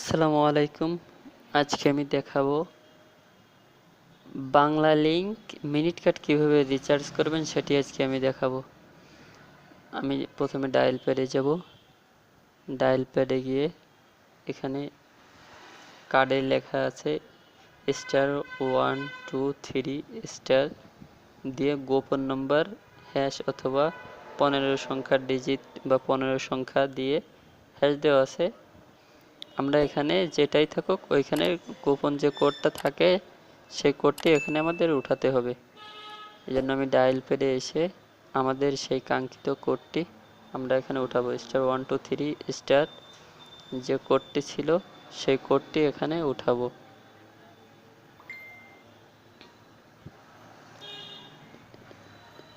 আসসালামু আলাইকুম। আজকে আমি দেখাবো বাংলা লিঙ্ক মিনিট কার্ড কীভাবে রিচার্জ করবেন সেটি আজকে আমি দেখাবো। আমি প্রথমে ডায়াল প্যাডে যাব। ডায়াল প্যাডে গিয়ে এখানে কার্ডে লেখা আছে star one two three star দিয়ে গোপন নম্বর হ্যাশ অথবা পনেরো সংখ্যার ডিজিট বা পনেরো সংখ্যা দিয়ে হ্যাশ দেওয়া আছে। আমরা এখানে যেটাই থাকুক, ওইখানে গোপন যে কোডটা থাকে, সেই কোডটি এখানে আমাদের উঠাতে হবে। এই জন্য আমি ডায়াল প্যাডে এসে আমাদের সেই কাঙ্ক্ষিত কোডটি আমরা এখানে উঠাবো। Star one two three star যে কোডটি ছিল, সেই কোডটি এখানে উঠাবো।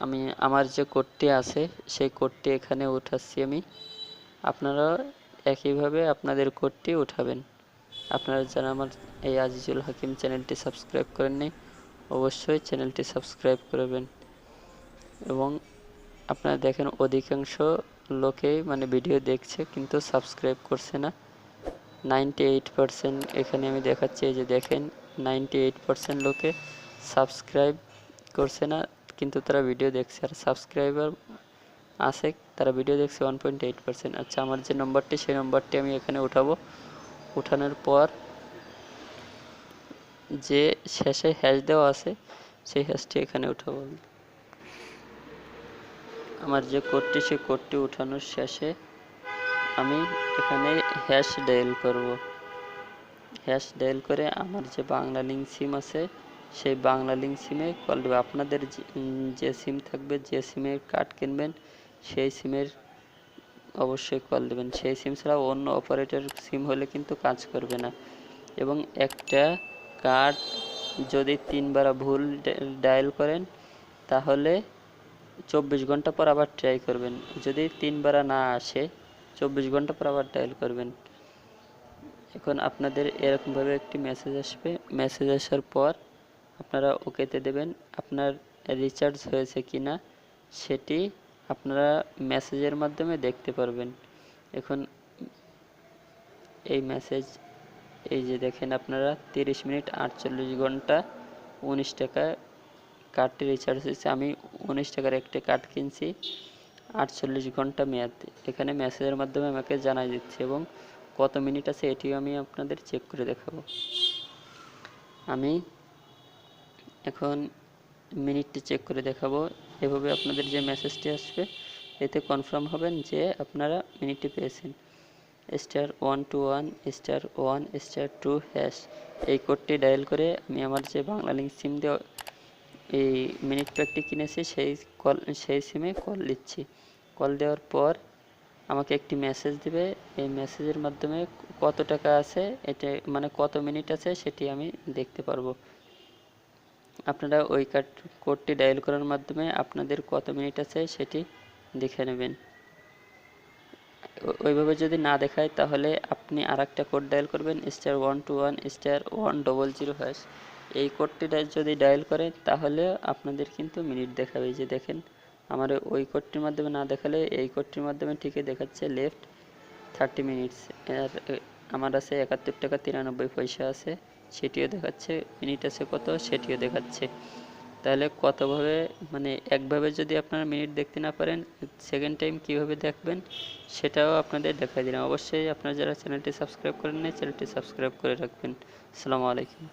আমি, আমার যে কোডটি আছে, সেই কোডটি এখানে উঠাচ্ছি আমি। আপনারা একইভাবে আপনাদের কোডটি উঠাবেন। আপনারা যারা আমার এই আজিজুল হাকিম চ্যানেলটি সাবস্ক্রাইব করেননি, অবশ্যই চ্যানেলটি সাবস্ক্রাইব করবেন। এবং আপনারা দেখেন অধিকাংশ লোকেই মানে ভিডিও দেখছে কিন্তু সাবস্ক্রাইব করছে না। নাইনটি এইট পারসেন্ট এখানে আমি দেখাচ্ছি, এই যে দেখেন নাইনটি এইট পারসেন্ট লোকে সাবস্ক্রাইব করছে না, কিন্তু তারা ভিডিও দেখছে। আর সাবস্ক্রাইবার আছে, তারা ভিডিও দেখছে ওয়ান পয়েন্ট এইট পার্সেন্ট আচ্ছা আমার যে নম্বরটি সেই নম্বরটি আমি এখানে উঠাবো। উঠানোর পর যে শেষে হ্যাশ দেওয়া আছে, সেই হ্যাশটি এখানে উঠাবো আমি। আমার যে কোডটি সেই কোডটি উঠানোর শেষে আমি এখানে হ্যাশ ডায়াল করব। হ্যাশ ডায়াল করে আমার যে বাংলা লিঙ্ক সিম আছে, সেই বাংলা লিঙ্ক সিমে কল দেবে। আপনাদের যে সিম থাকবে, যে সিমের কার্ড কিনবেন সেই সিমের অবশ্যই কল দেবেন। সেই সিম ছাড়া অন্য অপারেটর সিম হলে কিন্তু কাজ করবে না। এবং একটা কার্ড যদি তিনবার ভুল ডায়াল করেন, তাহলে চব্বিশ ঘণ্টা পর আবার ট্রাই করবেন। যদি তিনবার না আসে, চব্বিশ ঘণ্টা পর আবার ডায়াল করবেন। এখন আপনাদের এরকমভাবে একটি মেসেজ আসবে। মেসেজ আসার পর আপনারা ওকেতে দেবেন। আপনার রিচার্জ হয়েছে কি না সেটি আপনারা মেসেজের মাধ্যমে দেখতে পারবেন। এখন এই মেসেজ এই যে দেখেন আপনারা, তিরিশ মিনিট আটচল্লিশ ঘণ্টা উনিশ টাকা কার্ডটি রিচার্জ হয়েছে। আমি উনিশ টাকার একটি কার্ড কিনছি আটচল্লিশ ঘণ্টা মেয়াদ। এখানে মেসেজের মাধ্যমে আমাকে জানাই দিচ্ছে এবং কত মিনিট আছে এটিও আমি আপনাদের চেক করে দেখাবো। আমি এখন মিনিটটি চেক করে দেখাবো। এভাবে আপনাদের যে মেসেজটি আসবে, এতে কনফার্ম হবেন যে আপনারা মিনিটটি পেয়েছেন। Star one two one star one star two hash এই কোডটি ডায়াল করে আমি আমার যে বাংলা লিঙ্ক সিম দেওয়া, এই মিনিট প্যাকটি কিনেছি, সেই কল সেই সিমে কল দিচ্ছি কল দেওয়ার পর আমাকে একটি মেসেজ দেবে। এই মেসেজের মাধ্যমে কত টাকা আছে, এটা মানে কত মিনিট আছে, সেটি আমি দেখতে পারব। আপনারা ওই কার্ড কোডটি ডায়াল করার মাধ্যমে আপনাদের কত মিনিট আছে সেটি দেখে নেবেন। ওইভাবে যদি না দেখায় তাহলে আপনি আর একটা কোড ডায়াল করবেন star one two one star one double zero hash এই কোডটি যদি ডায়াল করে তাহলে আপনাদের কিন্তু মিনিট দেখাবে। যে দেখেন, আমার ওই কোডটির মাধ্যমে না দেখালে এই কোডটির মাধ্যমে ঠিকই দেখাচ্ছে লেফট থার্টি মিনিটস আর আমার আছে একাত্তর টাকা তিরানব্বই পয়সা আছে। সেটিও দেখাচ্ছে মিনিট আছে কত, সেটিও দেখাচ্ছে। তাহলে কতভাবে মানে একভাবে যদি আপনারা মিনিট দেখতে না পারেন সেকেন্ড টাইম কীভাবে দেখবেন, সেটাও আপনাদের দেখাই দিলাম। অবশ্যই আপনারা যারা চ্যানেলটি সাবস্ক্রাইব করেন নাই চ্যানেলটি সাবস্ক্রাইব করে রাখবেন। আসসালামু আলাইকুম।